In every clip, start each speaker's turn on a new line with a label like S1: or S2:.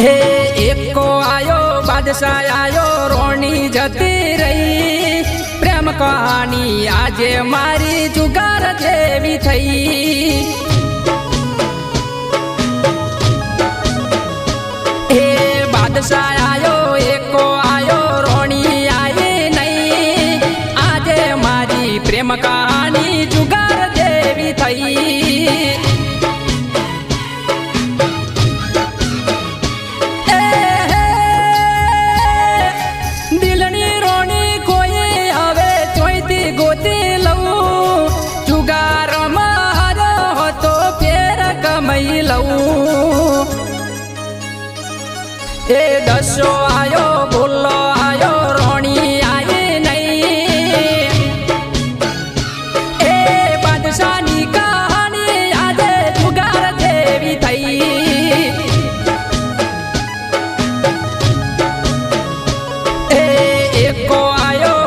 S1: હે, એકો આયો, બાદશાહ આયો, રોણી જતી રહી. પ્રેમ કહાની આજે મારી જુગાર જેવી થઈ. હે, બાદશાહ આયો, એકો આયો, રોણી આવી નહીં. આજે મારી પ્રેમ કહાની જુગાર એ દશો આયો, ભૂલો આયો, રોણી આયે નહીં. એ બાદશાહની કહાની આજે જુગાર દેવી થઈ. એ એકો આયો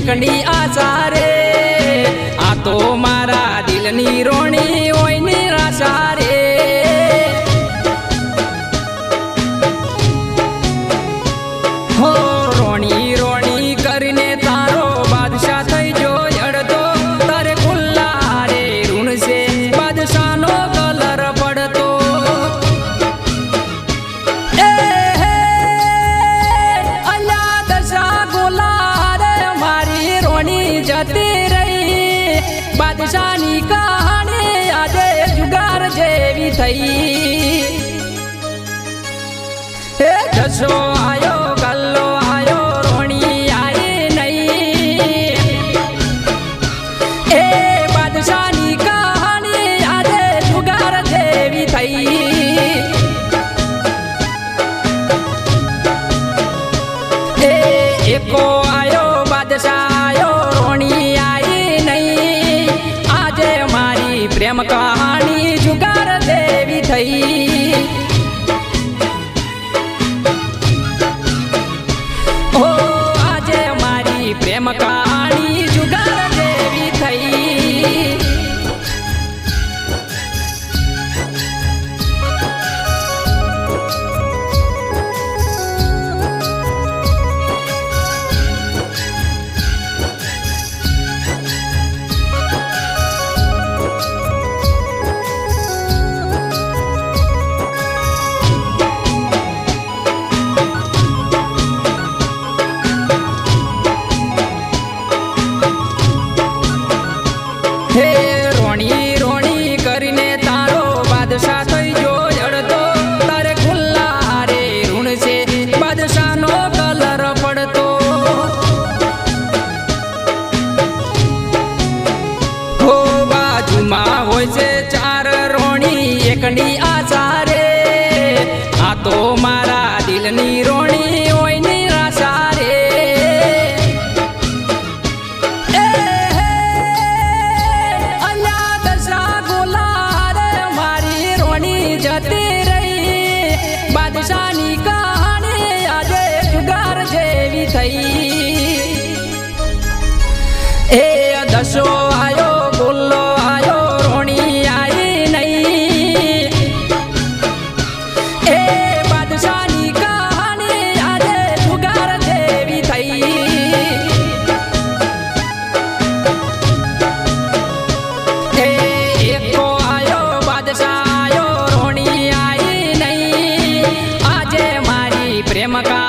S1: शेकडी आजार. આજે જુગાર જેવી થઈ. હે જશો આગની રોણી હોય નિરાશા રે. અલ્યા દશા ગોલા રે મારી રોણી જતી રહી. બાદશાહની કહાણી આજે જુગાર જેવી થઈ. એ દશો ప్రేమ కా